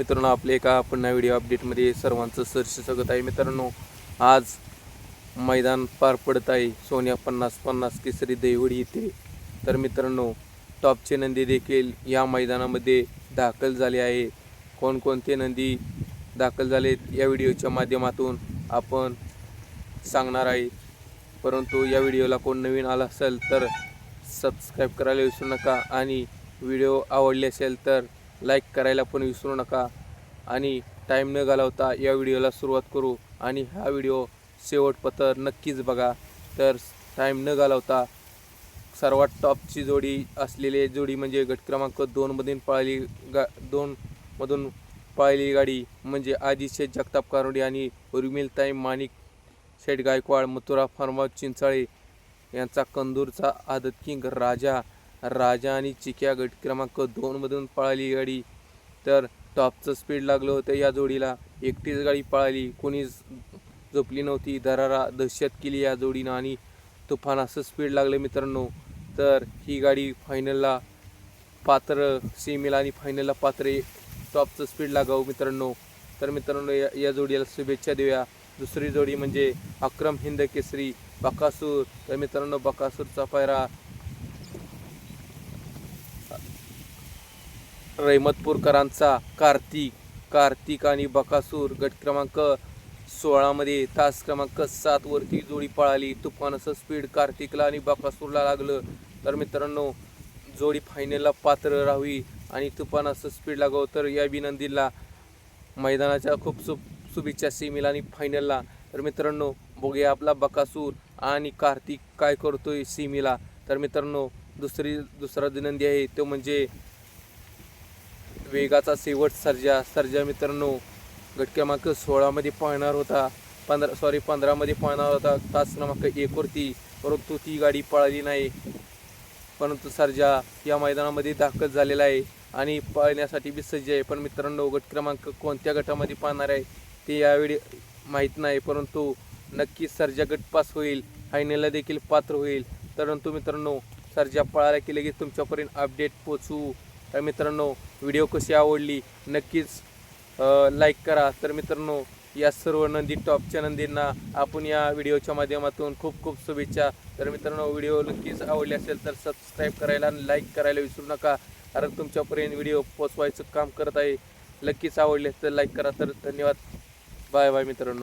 मित्रांनो आपले एका पुन्हा व्हिडिओ अपडेटमध्ये सर्वांचं सरस स्वागत आहे. मित्रांनो आज मैदान पार पडत आहे. सोन्या पन्नास पन्नास केसरी दैवडी येथे तर मित्रांनो टॉपचे नंदी देखील या मैदानामध्ये दाखल झाले आहे. कोणकोणते नंदी दाखल झालेत या व्हिडिओच्या माध्यमातून आपण सांगणार आहे. परंतु या व्हिडिओला कोण नवीन आला असेल तर सबस्क्राईब करायला विसरू नका. आणि व्हिडिओ आवडले असेल तर लाईक करायला पण विसरू नका. आणि टाईम न घालवता या व्हिडिओला सुरुवात करू. आणि हा व्हिडिओ शेवटपत्र नक्कीच बघा. तर टाईम न घालवता सर्वात टॉपची जोडी असलेली जोडी म्हणजे गट क्रमांक दोनमधून पळाली गा दोनमधून पळालेली गाडी म्हणजे आदिशे जगताप कारोडी आणि उर्मिलताई माणिक शेठ गायकवाड मथुरा फार्मा चिंचाळे यांचा कंदूरचा आदत किंग राजा. राजा आणि चिक्या गट क्रमांक दोनमधून पळाली गाडी. तर टॉपचं स्पीड लागलं होतं या जोडीला. एकटीच गाडी पळाली. कोणीच झोपली नव्हती. दरारा दहशत केली या जोडीनं आणि तुफान असं स्पीड लागलं मित्रांनो. तर ही गाडी फायनलला पात्र सेमीला आणि फायनलला पात्र टॉपचं स्पीड लागावं मित्रांनो. तर मित्रांनो या या जोडीला शुभेच्छा देऊया. दुसरी जोडी म्हणजे अक्रम हिंद केसरी बकासूर. तर मित्रांनो बकासूरचा पायरा रहमतपूरकरांचा कार्तिक कार्तिक आणि बकासूर गट क्रमांक सोळामध्ये तास क्रमांक सातवरती जोडी पळाली. तुफानाचं स्पीड कार्तिकला आणि बकासूरला लागलं. तर मित्रांनो जोडी फायनलला पात्र राहावी आणि तुफानाचं स्पीड लागावं तर या अभिनंदीला मैदानाच्या खूप सु शुभेच्छा सेमीला आणि फायनलला तर मित्रांनो बघूया आपला बकासूर आणि कार्तिक काय करतोय सेमीला. तर मित्रांनो दुसरी दुसरा विनंती आहे तो म्हणजे वेगाचा शेवट सर्जा सर्जा मित्रांनो गट क्रमांक सोळामध्ये पाहणार होता पंधरा सॉरी पंधरामध्ये पाहणार होता तास क्रमांक एकवरती परंतु ती गाडी पळाली नाही. परंतु सर्जा या मैदानामध्ये दाखल झालेला आहे आणि पळण्यासाठी बी सज्ज आहे. पण मित्रांनो गट क्रमांक कोणत्या गटामध्ये पाहणार आहे ते यावेळी माहीत नाही. परंतु नक्की सर्जा गट पास होईल फायनलला देखील पात्र होईल. परंतु मित्रांनो सर्जा पळायला की लगेच तुमच्यापर्यंत अपडेट पोचू तर मित्रांनो व्हिडिओ कशी आवडली नक्कीच लाईक करा. तर मित्रांनो या सर्व नंदी टॉपच्या नंदींना आपण या व्हिडिओच्या माध्यमातून खूप खूप शुभेच्छा. तर मित्रांनो व्हिडिओ नक्कीच आवडले असेल तर सबस्क्राईब करायला आणि लाईक करायला विसरू नका. कारण तुमच्यापर्यंत व्हिडिओ पोचवायचं काम करत आहे. नक्कीच आवडले तर लाईक करा. तर धन्यवाद. बाय बाय मित्रांनो.